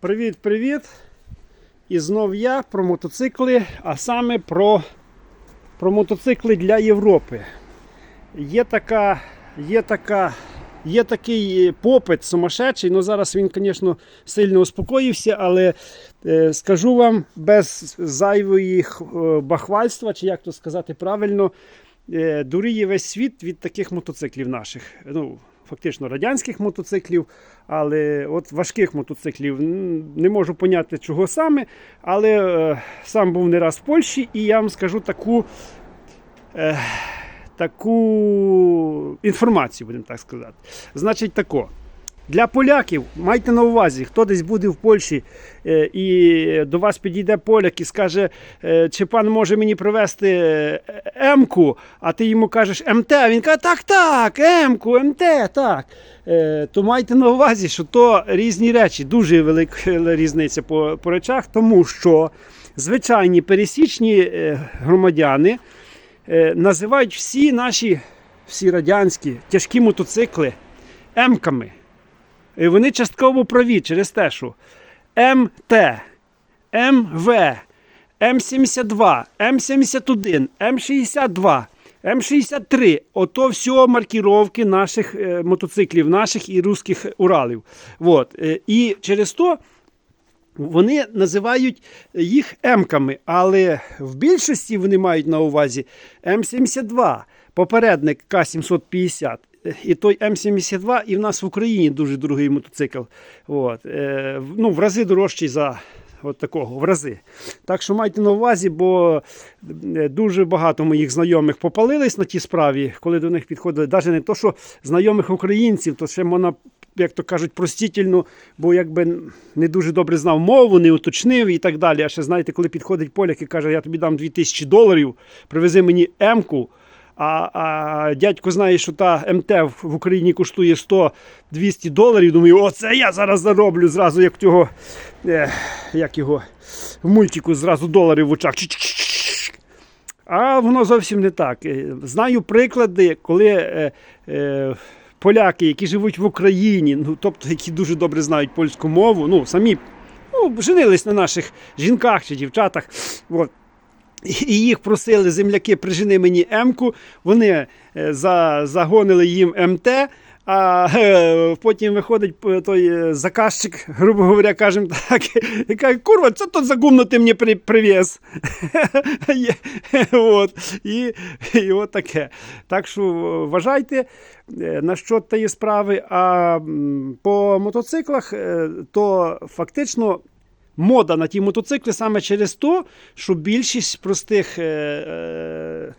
Привіт-привіт! І знов я про мотоцикли, а саме про, про мотоцикли для Європи. Є така, є така, є такий попит сумасшедший, ну зараз він, звісно, сильно успокоївся, але е, скажу вам без зайвої е, бахвальства, чи як то сказати правильно, е, дуріє весь світ від таких мотоциклів наших. Ну, фактично радянських мотоциклів, але от важких мотоциклів не можу поняти, чого саме. Але е, сам був не раз в Польщі, і я вам скажу таку. Е, Таку інформацію, будемо так сказати. Значить, тако. Для поляків майте на увазі, хто десь буде в Польщі е, і до вас підійде поляк і скаже, е, чи пан може мені привезти е, М-ку, а ти йому кажеш МТ, а він каже, так, так, М-ку, МТ, так. То майте на увазі, що то різні речі, дуже велика різниця по, по речах, тому що звичайні пересічні громадяни називають всі наші, всі радянські тяжкі мотоцикли М-ками. Вони частково праві через те, що МТ, МВ, М72, М71, М62, М63 ото все маркіровки наших е, мотоциклів, наших і русських Уралів. Вот. Е, і через то вони називають їх М-ками, але в більшості вони мають на увазі М72, попередник К750. І той М72, і в нас в Україні дуже дорогий мотоцикл. От. Е, ну, в рази дорожчий за от такого, в рази. Так що майте на увазі, бо е, дуже багато моїх знайомих попалились на тій справі, коли до них підходили. Навіть не то, що знайомих українців, то ще можна, як то кажуть, простітельно, бо якби не дуже добре знав мову, не уточнив і так далі. А ще знаєте, коли підходить поляк і каже, я тобі дам 2000 доларів, привези мені М-ку. А, а дядько знає, що та МТ в Україні коштує 100-200 доларів. Думаю, оце я зараз зароблю зразу, як цього, е, як його в мультику зразу долари в очах. А воно зовсім не так. Е, Знаю приклади, коли е, е, поляки, які живуть в Україні, ну тобто які дуже добре знають польську мову, ну самі ну, женились на наших жінках чи дівчатах. От. І їх просили земляки, прижени мені М-ку, вони е, за, загонили їм МТ, а е, потім виходить е, той заказчик, грубо говоря, кажемо так, і каже, курва, це то за гумно ти мені при, привіз. От, і, і от таке. Так що вважайте на що тієї справи. А по мотоциклах, то фактично мода на ті мотоцикли саме через те, що більшість простих е, е,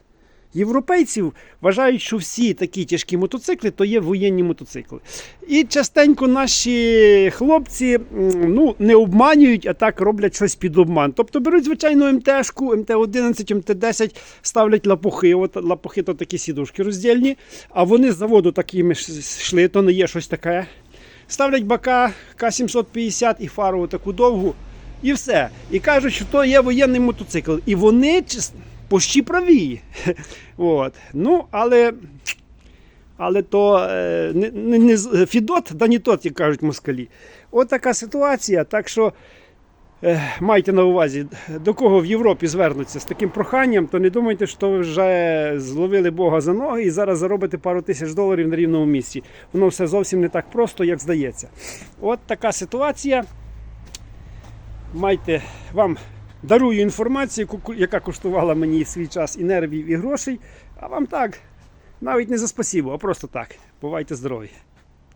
європейців вважають, що всі такі тяжкі мотоцикли то є воєнні мотоцикли. І частенько наші хлопці ну, не обманюють, а так роблять щось під обман. Тобто беруть звичайну МТшку, МТ-11, МТ-10, ставлять лапухи. От лапухи то такі сідушки роздільні, а вони з заводу такими ж йшли, то не є щось таке. Ставлять бака К-750 і фару таку довгу, і все. І кажуть, що то є воєнний мотоцикл. І вони пощі праві. От. Ну, але, але то е, не, не, не Фідот, да не тот, як кажуть москалі. От така ситуація. Так що е, майте на увазі, до кого в Європі звернуться з таким проханням, то не думайте, що ви вже зловили Бога за ноги і зараз заробите пару тисяч доларів на рівному місці. Воно все зовсім не так просто, як здається. От така ситуація. Майте вам дарую інформацію, яка коштувала мені свій час і нервів, і грошей. А вам так, навіть не за спасибо, а просто так. Бувайте здорові.